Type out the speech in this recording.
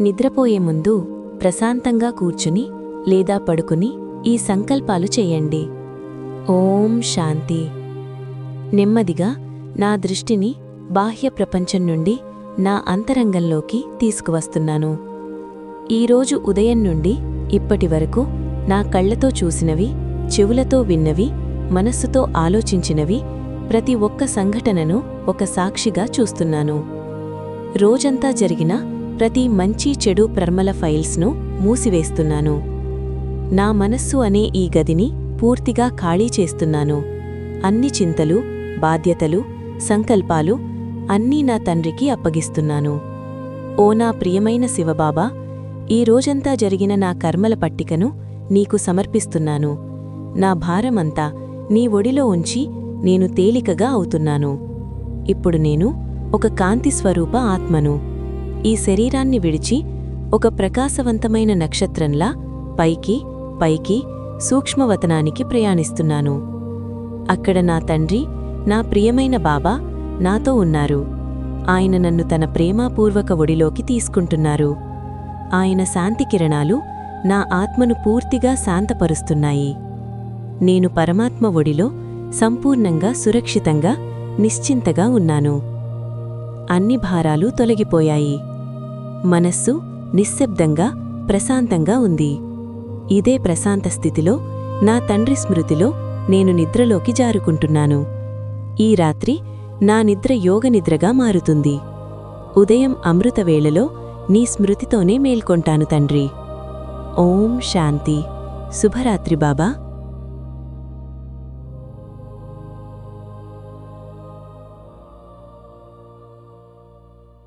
నిద్రపోయే ముందు ప్రశాంతంగా కూర్చుని లేదా పడుకుని ఈ సంకల్పాలు చేయండి. ఓం శాంతి. నెమ్మదిగా నా దృష్టిని బాహ్య ప్రపంచం నుండి నా అంతరంగంలోకి తీసుకువస్తున్నాను. ఈరోజు ఉదయం నుండి ఇప్పటి వరకు నా కళ్ళతో చూసినవి చెవులతో విన్నవి మనస్సుతో ఆలోచించినవి ప్రతి ఒక్క సంఘటనను ఒక సాక్షిగా చూస్తున్నాను. రోజంతా జరిగిన ప్రతి మంచి చెడు ప్రర్మల ఫైల్స్ను మూసివేస్తున్నాను. నా మనస్సు అనే ఈ గదిని పూర్తిగా ఖాళీ చేస్తున్నాను. అన్ని చింతలు బాధ్యతలు సంకల్పాలు అన్నీ నా తండ్రికి అప్పగిస్తున్నాను. ఓ నా ప్రియమైన శివబాబా ఈ రోజంతా జరిగిన నా కర్మల పట్టికను నీకు సమర్పిస్తున్నాను. నా భారమంతా నీ ఒడిలో ఉంచి నేను తేలికగా అవుతున్నాను. ఇప్పుడు నేను ఒక కాంతి స్వరూప ఆత్మను. ఈ శరీరాన్ని విడిచి ఒక ప్రకాశవంతమైన నక్షత్రంలా పైకి పైకి సూక్ష్మవతనానికి ప్రయాణిస్తున్నాను. అక్కడ నా తండ్రి నా ప్రియమైన బాబా నాతో ఉన్నారు. ఆయన నన్ను తన ప్రేమాపూర్వక ఒడిలోకి తీసుకుంటున్నారు. ఆయన శాంతి కిరణాలు నా ఆత్మను పూర్తిగా శాంతపరుస్తున్నాయి. నేను పరమాత్మ ఒడిలో సంపూర్ణంగా సురక్షితంగా నిశ్చింతగా ఉన్నాను. అన్ని భారాలు తొలగిపోయాయి. మనస్సు నిశ్శబ్దంగా ప్రశాంతంగా ఉంది. ఇదే ప్రశాంత స్థితిలో నా తండ్రి స్మృతిలో నేను నిద్రలోకి జారుకుంటున్నాను. ఈ రాత్రి నా నిద్ర యోగ నిద్రగా మారుతుంది. ఉదయం అమృతవేళలో నీ స్మృతితోనే మేల్కొంటాను తండ్రి. ఓం శాంతి. శుభరాత్రి బాబా.